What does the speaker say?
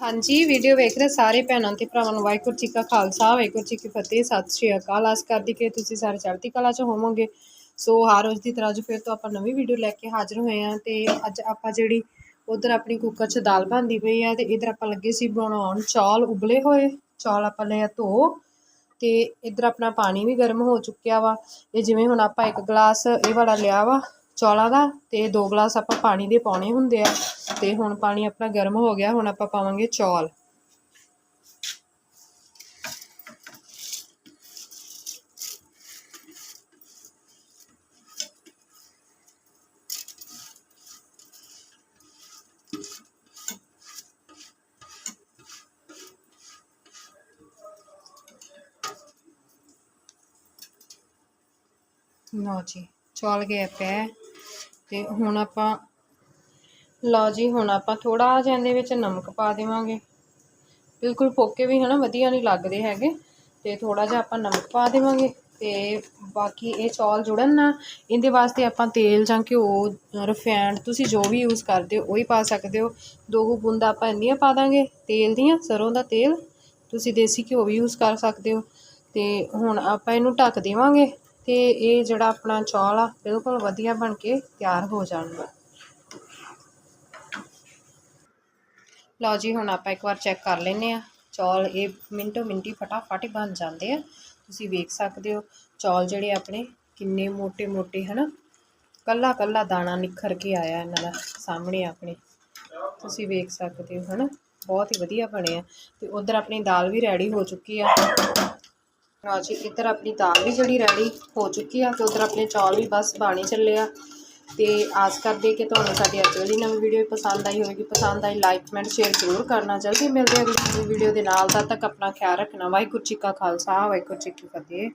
ਹਾਂਜੀ ਵੀਡੀਓ ਵੇਖ ਰਹੇ ਸਾਰੇ ਭੈਣਾਂ ਤੇ ਭਰਾਵਾਂ ਨੂੰ ਵਾਹਿਗੁਰੂ ਜੀ ਕਾ ਖਾਲਸਾ, ਵਾਹਿਗੁਰੂ ਜੀ ਕੀ ਫਤਿਹ, ਸਤਿ ਸ਼੍ਰੀ ਅਕਾਲ। ਆਸ ਕਰਦੀ ਕਿ ਤੁਸੀਂ ਸਾਰੇ ਚੜ੍ਹਦੀ ਕਲਾ 'ਚ ਹੋਵੋਗੇ। ਸੋ ਹਰ ਰੋਜ਼ ਦੀ ਤਰ੍ਹਾਂ ਜੋ ਫਿਰ ਤੋਂ ਆਪਾਂ ਨਵੀਂ ਵੀਡੀਓ ਲੈ ਕੇ ਹਾਜ਼ਰ ਹੋਏ ਹਾਂ ਤੇ ਅੱਜ ਆਪਾਂ ਜਿਹੜੀ ਉਧਰ ਆਪਣੀ ਕੁੱਕਰ 'ਚ ਦਾਲ ਬਣਦੀ ਪਈ ਆ ਤੇ ਇਧਰ ਆਪਾਂ ਲੱਗੇ ਸੀ ਬਣਾਉਣ ਚੌਲ ਉਬਲੇ ਹੋਏ। ਚੌਲ ਆਪਾਂ ਲਏ ਧੋ ਤੇ ਇਧਰ ਆਪਣਾ ਪਾਣੀ ਵੀ ਗਰਮ ਹੋ ਚੁੱਕਿਆ ਵਾ। ਇਹ ਜਿਵੇਂ ਹੁਣ ਆਪਾਂ ਇੱਕ ਗਲਾਸ ਇਹ ਵਾਲਾ ਲਿਆ ਵਾ ਚੌਲਾਂ ਦਾ ਤੇ ਦੋ ਗਲਾਸ ਆਪਾਂ ਪਾਣੀ ਦੇ ਪਾਉਣੇ ਹੁੰਦੇ ਆ ਤੇ ਹੁਣ ਪਾਣੀ ਆਪਣਾ ਗਰਮ ਹੋ ਗਿਆ, ਹੁਣ ਆਪਾਂ ਪਾਵਾਂਗੇ ਚੌਲ। ਲਓ ਜੀ, ਚੌਲ ਗਏ ਪਏ। ਤੇ ਹੁਣ ਆਪਾਂ, ਲਓ ਜੀ, ਹੁਣ ਆਪਾਂ ਥੋੜਾ ਜਿਹਾ ਇਹਦੇ ਵਿੱਚ ਨਮਕ ਪਾ ਦੇਵਾਂਗੇ। ਬਿਲਕੁਲ ਫੋਕੇ ਵੀ ਹਨਾ ਵਧੀਆ ਨਹੀਂ ਲੱਗਦੇ ਹੈਗੇ। ਤੇ ਥੋੜਾ ਜਿਹਾ ਆਪਾਂ ਨਮਕ ਪਾ ਦੇਵਾਂਗੇ ਤੇ ਬਾਕੀ ਇਹ ਚੌਲ ਜੁੜਨ ਨਾ, ਇਹਦੇ ਵਾਸਤੇ ਆਪਾਂ ਤੇਲ ਜਾਂ ਘਿਓ ਰਿਫਾਈਨਡ ਤੁਸੀਂ ਜੋ ਵੀ ਯੂਜ਼ ਕਰਦੇ ਹੋ, ਉਹੀ ਪਾ ਸਕਦੇ ਹੋ। ਦੋ ਕੁ ਬੂੰਦਾਂ ਆਪਾਂ ਇੰਨੀਆਂ ਪਾ ਦਾਂਗੇ, ਤੇਲ ਦੀਆਂ, ਸਰੋਂ ਦਾ ਤੇਲ। ਤੁਸੀਂ ਦੇਸੀ ਘਿਓ ਵੀ ਯੂਜ਼ ਕਰ ਸਕਦੇ ਹੋ। ਤੇ ਹੁਣ ਆਪਾਂ ਇਹਨੂੰ ਢੱਕ ਦੇਵਾਂਗੇ। ਤੇ ਇਹ ਜਿਹੜਾ ਆਪਣਾ ਚੌਲ ਆ, ਬਿਲਕੁਲ ਵਧੀਆ ਬਣ ਕੇ ਤਿਆਰ ਹੋ ਜਾਣਗਾ ਲਓ ਜੀ, ਹੁਣ ਆਪਾਂ ਇੱਕ ਵਾਰ ਚੈੱਕ ਕਰ ਲੈਨੇ ਆ ਚੌਲ ਇਹ ਮਿੰਟੋ ਮਿੰਟੀ ਫਟਾਫਟ ਹੀ ਬਣ ਜਾਂਦੇ ਆ। ਤੁਸੀਂ ਵੇਖ ਸਕਦੇ ਹੋ, ਚੌਲ ਜਿਹੜੇ ਆਪਣੇ ਕਿੰਨੇ ਮੋٹے-ਮੋٹے ਹਨਾ? ਕੱਲਾ ਕੱਲਾ ਦਾਣਾ ਨਿਖਰ ਕੇ ਆਇਆ ਇਹਨਾਂ ਦਾ ਸਾਹਮਣੇ ਆਪਣੇ। ਤੁਸੀਂ ਵੇਖ ਸਕਦੇ ਹੋ, ਹਨਾ? ਬਹੁਤ ਹੀ ਵਧੀਆ ਬਣੇ ਆ। ਤੇ ਉਧਰ ਆਪਣੀ ਦਾਲ ਵੀ ਰੈਡੀ ਹੋ ਚੁੱਕੀ ਆ। ਲਓ ਜੀ, ਇੱਧਰ ਆਪਣੀ ਦਾਲ ਵੀ ਜਿਹੜੀ ਰੈਡੀ ਹੋ ਚੁੱਕੀ ਆ ਤੇ ਉਧਰ ਆਪਣੇ ਚੌਲ ਵੀ ਬਸ ਬਾਣੀ ਚੱਲੇ ਆ। ਤੇ ਆਸ ਕਰਦੇ ਕਿ ਤੁਹਾਨੂੰ ਸਾਡੀ ਅੱਜ ਵਾਲੀ ਨਵੀਂ ਵੀਡੀਓ ਪਸੰਦ ਆਈ ਹੋਵੇਗੀ। ਪਸੰਦ ਆਈ ਲਾਈਕ ਕਮੈਂਟ ਸ਼ੇਅਰ ਜ਼ਰੂਰ ਕਰਨਾ। ਜਲਦੀ ਮਿਲਦੇ ਹਾਂ ਅਗਲੀ ਵੀਡੀਓ ਦੇ ਨਾਲ। ਤਦ ਤੱਕ ਆਪਣਾ ਖਿਆਲ ਰੱਖਣਾ। ਵਾਹਿਗੁਰੂ ਜੀ ਕਾ ਖਾਲਸਾ, ਵਾਹਿਗੁਰੂ ਜੀ ਕੀ ਫਤਿਹ।